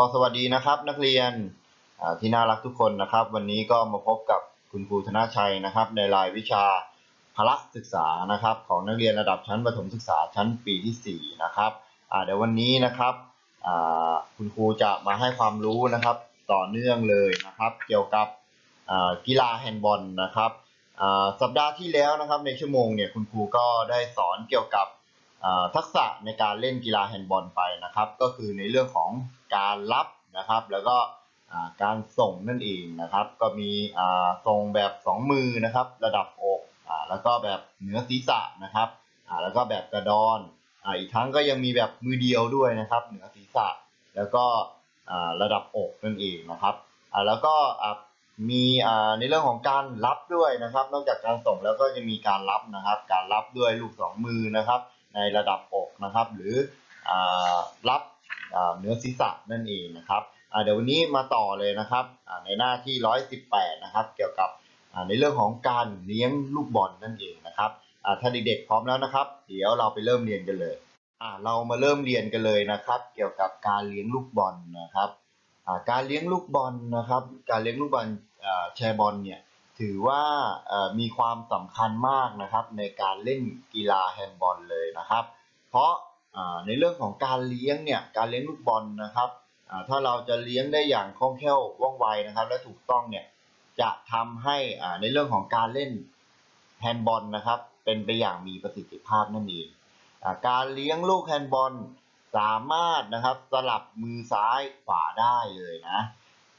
ก็สวัสดีนะครับนักเรียนที่น่ารักทุกคนนะครับ วันนี้ก็มาพบกับคุณครูธนชัยนะครับ ในรายวิชาพละศึกษานะครับ ของนักเรียนระดับชั้นประถมศึกษาชั้นปีที่4นะครับเดี๋ยววันนี้นะครับคุณครูจะมาให้ความรู้นะครับต่อเนื่องเลยนะครับ เกี่ยวกับกีฬาแฮนด์บอลนะครับสัปดาห์ที่แล้วนะครับในชั่วโมงเนี่ยคุณครูก็ได้สอนเกี่ยวกับทักษะในการเล่นกีฬาแฮนด์บอลไปนะครับ ก็คือในเรื่องของ การรับนะครับ แล้วก็การส่งนั่นเองนะครับ ก็มีส่งแบบสองมือนะครับ ระดับอกอแล้วก็แบบเหนือศีรษะนะครับแล้วก็แบบกระดอนอ,อีกทั้งก็ยังมีแบบมือเดียวด้วยนะครับ เหนือศีรษะแล้วก็ระดับอกนั่นเองนะครับแล้วก็มีในเรื่องของการรับด้วยนะครับ นอกจากการส่งแล้วก็จะมีการรับนะครับ การรับด้วยลูกสองมือนะครับ ในระดับอกนะครับ หรืออรับ เนื้อศีรษะนั่นเองนะครับเดี๋ยววันนี้มาต่อเลยนะครับในหน้าที่ 118 นะครับ เกี่ยวกับในเรื่องของการเลี้ยงลูกบอลนั่นเองนะครับถ้าเด็กๆพร้อมแล้วนะครับ เดี๋ยวเราไปเริ่มเรียนกันเลยเรามาเริ่มเรียนกันเลยนะครับ เกี่ยวกับการเลี้ยงลูกบอลนะครับการเลี้ยงลูกบอลนะครับ การเลี้ยงลูกบอลแชร์บอลเนี่ยถือว่ามีความสำคัญมากนะครับในการเล่นกีฬาแฮนด์บอลเลยนะครับ เพราะ ในเรื่องของการเลี้ยงเนี่ยการเลี้ยงลูกบอลนะครับถ้าเราจะเลี้ยงได้อย่างคล่องแคล่วว่องไวนะครับ และถูกต้องเนี่ยจะทำให้ในเรื่องของการเล่นแฮนด์บอลนะครับ เป็นไปอย่างมีประสิทธิภาพนั่นเองการเลี้ยงลูกแฮนด์บอลสามารถนะครับสลับมือซ้ายขวาได้เลยนะ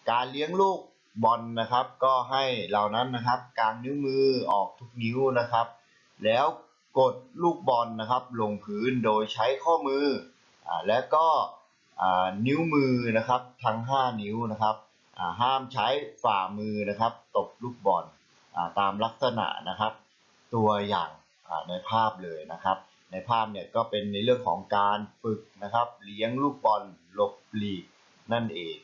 การเลี้ยงลูกบอลนะครับ ก็ให้เรานั้นนะครับกางนิ้วมือออกทุกนิ้วนะครับ แล้ว กดลูกบอลนะครับ ลงพื้นโดยใช้ข้อมืออและก็นิ้วมือนะครับทั้ง 5 นิ้วนะครับห้ามใช้ฝ่ามือนะครับ ตบลูกบอลตามลักษณะนะครับ ตัวอย่างในภาพเลยนะครับ ในภาพเนี่ยก็เป็นในเรื่องของการฝึกนะครับ เลี้ยงลูกบอลหลบหลีกนั่นเอง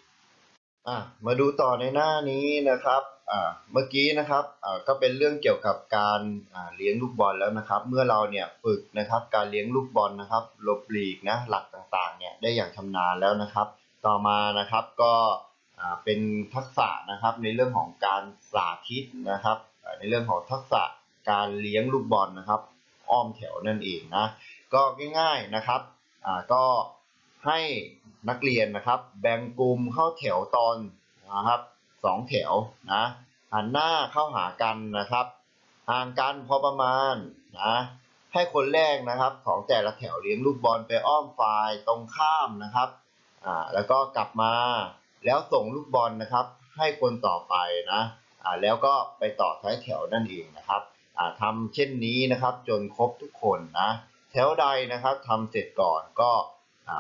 อะมาดูต่อในหน้านี้นะครับอ่าเมื่อกี้นะครับอ่าก็เป็นเรื่องเกี่ยวกับการอ่าเลี้ยงลูกบอลแล้วนะครับ เมื่อเราเนี่ยฝึกนะครับการเลี้ยงลูกบอลนะครับหลบหลีกนะหลักต่างๆเนี่ยได้อย่างชำนาญแล้วนะครับ ต่อมานะครับก็อ่าเป็นทักษะนะครับในเรื่องของการสาธิตนะครับในเรื่องของทักษะการเลี้ยงลูกบอลนะครับ อ้อมแถวนั่นเองนะก็ง่ายๆนะครับอ่าก็ ให้นักเรียนนะครับ แบ่งกลุ่มเข้าแถวตอนนะครับสองแถวนะหันหน้าเข้าหากันนะครับห่างกันพอประมาณนะให้คนแรกนะครับของแต่ละแถวเลี้ยงลูกบอลไปอ้อมฝ่ายตรงข้ามนะครับอ่าแล้วก็กลับมาแล้วส่งลูกบอลนะครับ ให้คนต่อไปนะอ่าแล้วก็ไปต่อท้ายแถวนั่นเองนะครับอ่าทำเช่นนี้นะครับจนครบทุกคนนะแถวใดนะครับทำเสร็จก่อนก็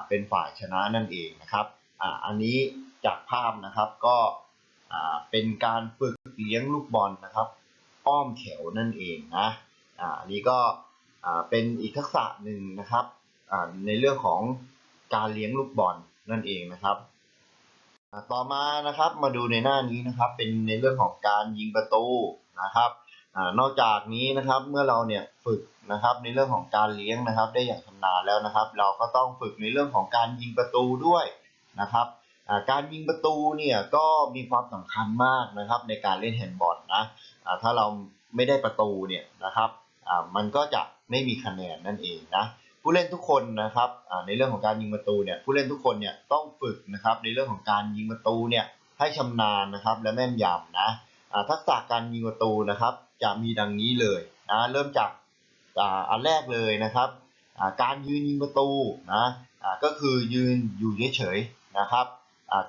เป็นฝ่ายชนะนั่นเองนะครับอ่าอันนี้จากภาพนะครับก็อ่าเป็นการฝึกเลี้ยงลูกบอลนะครับ อ้อมแถวนั่นเองนะอ่าอันนี้ก็อ่าเป็นอีกทักษะหนึ่งนะครับอ่าในเรื่องของการเลี้ยงลูกบอลนั่นเองนะครับอ่าต่อมานะครับมาดูในหน้านี้นะครับ เป็นในเรื่องของการยิงประตูนะครับ นอกจากนี้นะครับเมื่อเราเนี่ยฝึกนะครับในเรื่องของการเลี้ยงนะครับ ได้อย่างชำนาญแล้วนะครับ เราก็ต้องฝึกในเรื่องของการยิงประตูด้วยนะครับการยิงประตูเนี่ยก็มีความสำคัญมากนะครับ ในการเล่นแฮนด์บอลนะถ้าเราไม่ได้ประตูเนี่ยนะครับมันก็จะไม่มีคะแนนนั่นเองนะผู้เล่นทุกคนนะครับในเรื่องของการยิงประตูเนี่ยผู้เล่นทุกคนเนี่ยต้องฝึกนะครับในเรื่องของการยิงประตูเนี่ยให้ชำนาญนะครับและแม่นยำนะทักษะการยิงประตูนะครับ จะมีดังนี้เลยนะเริ่มจากอันแรกเลยนะครับการยืนยิงประตูนะก็คือยืนอยู่เฉยๆนะครับ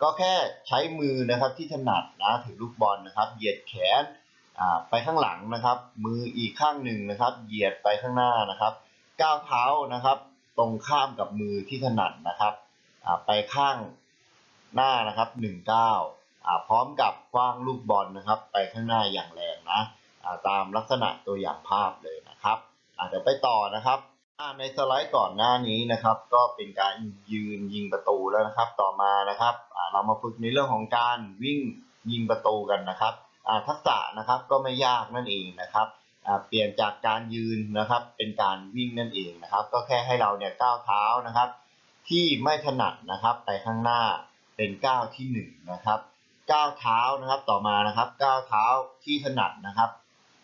ก็แค่ใช้มือนะครับที่ถนัดนะถือลูกบอลนะครับ เหยียดแขนไปข้างหลังนะครับ มืออีกข้างหนึ่งนะครับ เหยียดไปข้างหน้านะครับ ก้าวเท้านะครับตรงข้ามกับมือที่ถนัดนะครับไปข้างหน้านะครับหนึ่งก้าวพร้อมกับคว้างลูกบอลนะครับ ไปข้างหน้าอย่างแรงนะ ตามลักษณะตัวอย่างภาพเลยนะครับอาเดี๋ยวไปต่อนะครับในสไลด์ก่อนหน้านี้นะครับ ก็เป็นการยืนยิงประตูแล้วนะครับ ต่อมานะครับเรามาฝึกในเรื่องของการวิ่งยิงประตูกันนะครับทักษะนะครับก็ไม่ยากนั่นเองนะครับเปลี่ยนจากการยืนนะครับ เป็นการวิ่งนั่นเองนะครับ ก็แค่ให้เราเนี่ยก้าวเท้านะครับ ที่ไม่ถนัดนะครับ ไปข้างหน้าเป็นก้าวที่หนึ่งนะครับก้าวเท้านะครับต่อมานะครับก้าวเท้าที่ถนัดนะครับ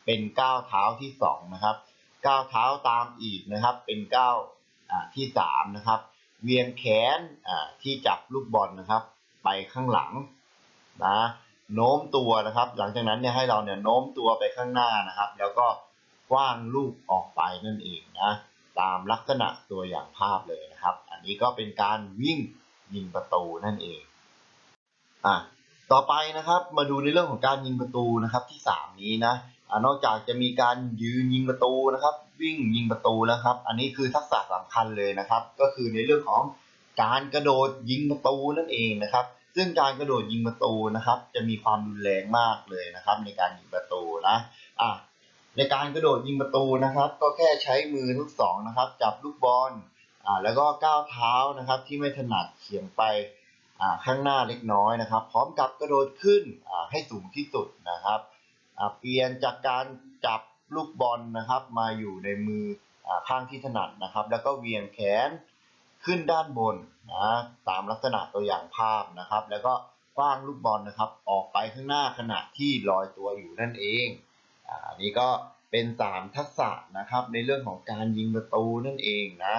เป็นก้าวเท้าที่สองนะครับก้าวเท้าตามอีกนะครับ เป็นก้าวที่สามนะครับ เวียงแขนที่จับลูกบอลนะครับ ไปข้างหลังนะโน้มตัวนะครับ หลังจากนั้นเนี่ยให้เราเนี่ยโน้มตัวไปข้างหน้านะครับ แล้วก็กว้างลูกออกไปนั่นเองนะตามลักษณะตัวอย่างภาพเลยนะครับ อันนี้ก็เป็นการวิ่งยิงประตูนั่นเองอะต่อไปนะครับมาดูในเรื่องของการยิงประตูนะครับที่ 3 นี้นะ นอกจากจะมีการยืนยิงประตูนะครับ วิ่งยิงประตูแล้วครับ อันนี้คือทักษะสำคัญเลยนะครับ ก็คือในเรื่องของการกระโดดยิงประตูนั่นเองนะครับ ซึ่งการกระโดดยิงประตูนะครับ จะมีความรุนแรงมากเลยนะครับ ในการยิงประตูนะอะในการกระโดดยิงประตูนะครับ ก็แค่ใช้มือทั้งสองนะครับ จับลูกบอลอ่าแล้วก็ก้าวเท้านะครับ ที่ไม่ถนัดเฉียงไปอ่าข้างหน้าเล็กน้อยนะครับ พร้อมกับกระโดดขึ้นอ่าให้สูงที่สุดนะครับ เปลี่ยนจากการจับลูกบอลนะครับมาอยู่ในมืออข้างที่ถนัดนะครับ แล้วก็เวียงแขนขึ้นด้านบนนะตามลักษณะตัวอย่างภาพนะครับ แล้วก็คว้างลูกบอลนะครับ ออกไปข้างหน้าขณะที่ลอยตัวอยู่นั่นเองอันนี้ก็เป็น 3 ทักษะนะครับในเรื่องของการยิงประตูนั่นเองนะ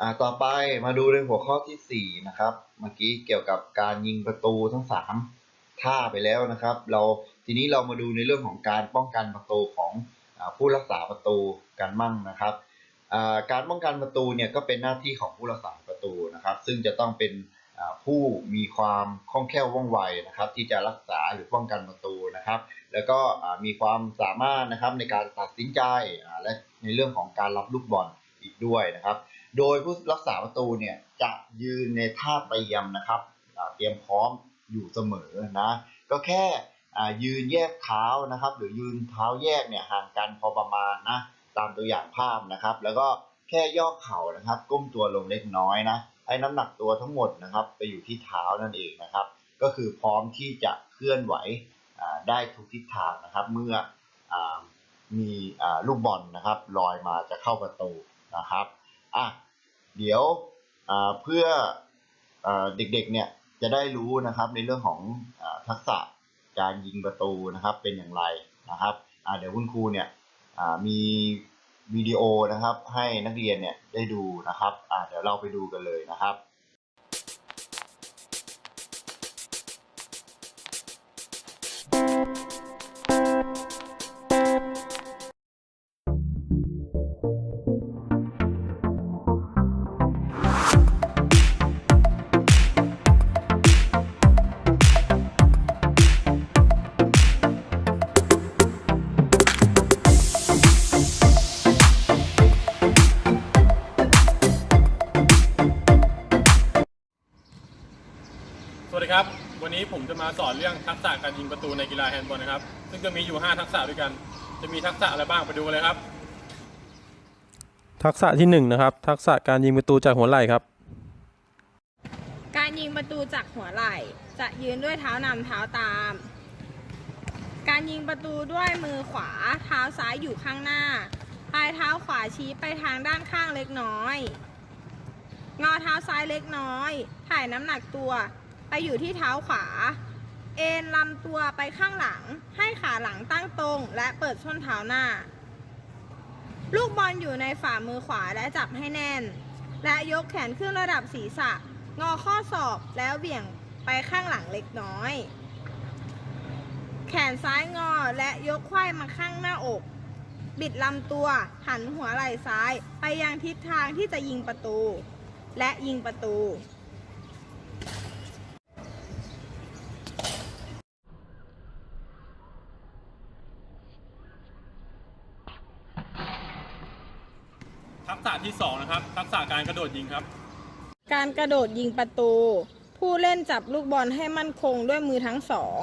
อ่าต่อไปมาดูในหัวข้อทีสี่ 4 นะครับ เมื่อกี้เกี่ยวกับการยิงประตูทั้ง 3 ท่าไปแล้วนะครับ เราทีนี้เรามาดูในเรื่องของการป้องกันประตูของอผู้รักษาประตูกันมั่งนะครับการป้องกันประตูเนี่ยก็เป็นหน้าที่ของผู้รักษาประตูนะครับ ซึ่งจะต้องเป็นผู้มีความคล่องแคล่วว่องไวนะครับ ที่จะรักษาหรือป้องกันประตูนะครับ แล้วก็มีความสามารถนะครับในการตัดสินใจและในเรื่องของการรับลูกบอลอีกด้วยนะครับ โดยผู้รักษาประตูเนี่ยจะยืนในท่าเตรียมนะครับเตรียมพร้อม อยู่เสมอนะก็แค่ยืนแยกเท้านะครับ หรือยืนเท้าแยกเนี่ยห่างกันพอประมาณนะตามตัวอย่างภาพนะครับ แล้วก็แค่ย่อเข่านะครับ ก้มตัวลงเล็กน้อยนะให้น้ำหนักตัวทั้งหมดนะครับ ไปอยู่ที่เท้านั่นเองนะครับ ก็คือพร้อมที่จะเคลื่อนไหวได้ทุกทิศทางนะครับ เมื่ออมีอลูกบอลนะครับลอยมาจะเข้าประตูนะครับอะเดี๋ยวเพื่ออเด็กๆเนี่ย จะได้รู้นะครับในเรื่องของอทักษะการยิงประตูนะครับเป็นอย่างไรนะครับเดี๋ยวคุณครูเนี่ยมีวิดีโอนะครับให้นักเรียนเนี่ยได้ดูนะครับเดี๋ยวเราไปดูกันเลยนะครับ ครับ วันนี้ผมจะมาสอนเรื่องทักษะการยิงประตูในกีฬาแฮนด์บอลนะครับ ซึ่งจะมีอยู่ 5 ทักษะด้วยกัน จะมีทักษะอะไรบ้างไปดูกันเลยครับ ทักษะที่1นงนะครับ ทักษะการยิงประตูจากหัวไหล่ครับ การยิงประตูจากหัวไหล่ จะยืนด้วยเท้านำเท้าตาม การยิงประตูด้วยมือขวา เท้าซ้ายอยู่ข้างหน้า ปลายเท้าขวาชี้ไปทางด้านข้างเล็กน้อย งอเท้าซ้ายเล็กน้อย ถ่ายน้ำหนักตัว ไปอยู่ที่เท้าขวา เอ็นลำตัวไปข้างหลัง ให้ขาหลังตั้งตรง และเปิดส้นเท้าหน้า ลูกบอลอยู่ในฝ่ามือขวาและจับให้แน่น และยกแขนขึ้นระดับศีรษะ งอข้อศอกแล้วเบี่ยงไปข้างหลังเล็กน้อย แขนซ้ายงอและยกไขว้มาข้างหน้าอก บิดลำตัวหันหัวไหล่ซ้ายไปยังทิศทางที่จะยิงประตู และยิงประตู ที่ 2 นะครับ ทักษะการกระโดดยิงครับ การกระโดดยิงประตู ผู้เล่นจับลูกบอลให้มั่นคงด้วยมือทั้งสอง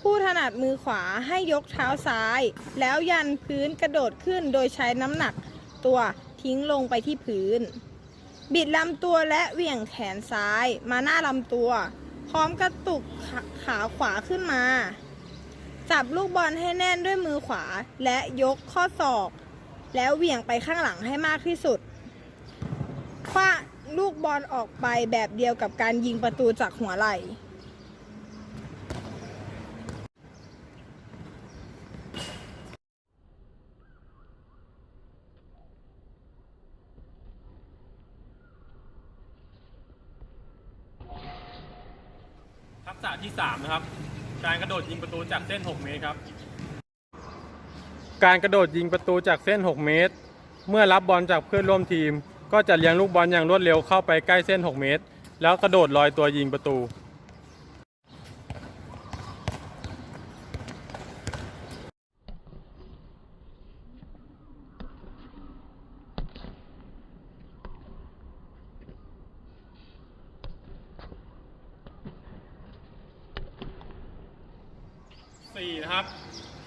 ผู้ถนัดมือขวาให้ยกเท้าซ้าย แล้วยันพื้นกระโดดขึ้นโดยใช้น้ำหนักตัวทิ้งลงไปที่พื้น บิดลำตัวและเหวี่ยงแขนซ้ายมาหน้าลำตัว พร้อมกระตุกขขาขวาขึ้นมา จับลูกบอลให้แน่นด้วยมือขวาและยกข้อศอก แล้วเหวี่ยงไปข้างหลังให้มากที่สุดคว้าลูกบอลออกไปแบบเดียวกับการยิงประตูจากหัวไหล่ ทักษะที่ 3 นะครับ การกระโดดยิงประตูจากเส้น 6 เมตรครับ การกระโดดยิงประตูจากเส้น 6 เมตร เมื่อรับบอลจากเพื่อนร่วมทีม ก็จะเลี้ยงลูกบอลอย่างรวดเร็วเข้าไปใกล้เส้น 6 เมตร แล้วกระโดดลอยตัวยิงประตู 4 นะครับ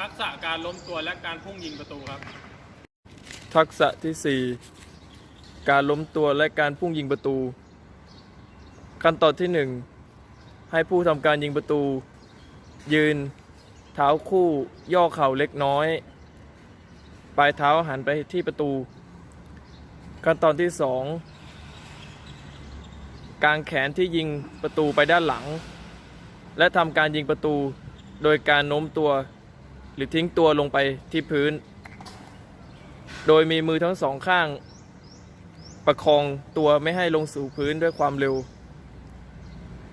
ทักษะการล้มตัวและการพุ่งยิงประตูครับ ทักษะที่ 4 การล้มตัวและการพุ่งยิงประตู ขั้นตอนที่ 1 ให้ผู้ทำการยิงประตู ยืน เท้าคู่ย่อเข่าเล็กน้อย ปลายเท้าหันไปที่ประตู ขั้นตอนที่ 2 กางแขนที่ยิงประตูไปด้านหลัง และทำการยิงประตูโดยการโน้มตัว รือทิ้งตัวลงไปที่พื้น โดยมีมือทั้งสองข้าง ประคองตัวไม่ให้ลงสู่พื้นด้วยความเร็ว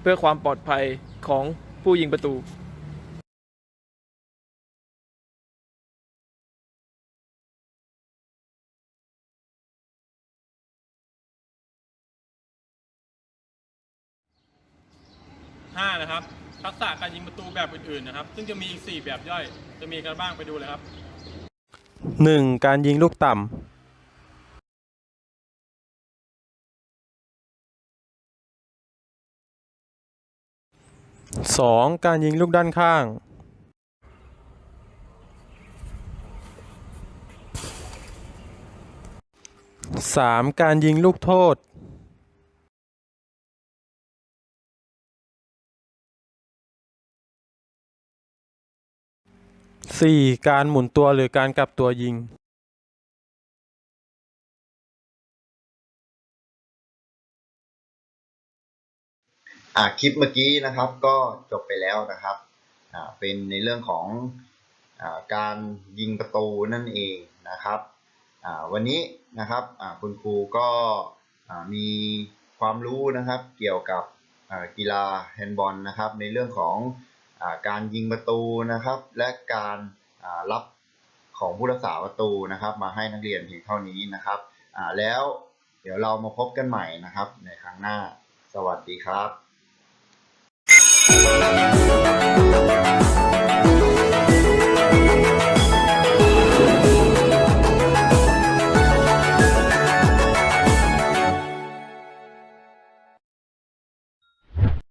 เพื่อความปลอดภัยของผู้ยิงประตู5นะครับ ทักษะการยิงประตูแบบอื่นๆนะครับ ซึ่งจะมีอีก4แบบย่อย จะมีกันบ้างไปดูเลยครับ 1. การยิงลูกต่ำ 2. การยิงลูกด้านข้าง 3. การยิงลูกโทษ 4. การหมุนตัวหรือการกลับตัวยิงอ่าคลิปเมื่อกี้นะครับก็จบไปแล้วนะครับอ่าเป็นในเรื่องของอาการยิงประตูนั่นเองนะครับอ่าวันนี้นะครับอ่าคุณครูก็อ่ามีความรู้นะครับเกี่ยวกับอ่ากีฬาแฮนด์บอลนะครับในเรื่องของ การยิงประตูนะครับ และการรับของผู้รักษาประตูนะครับ มาให้นักเรียนเพียงเท่านี้นะครับแล้วเดี๋ยวเรามาพบกันใหม่นะครับ ในครั้งหน้าสวัสดีครับ Thank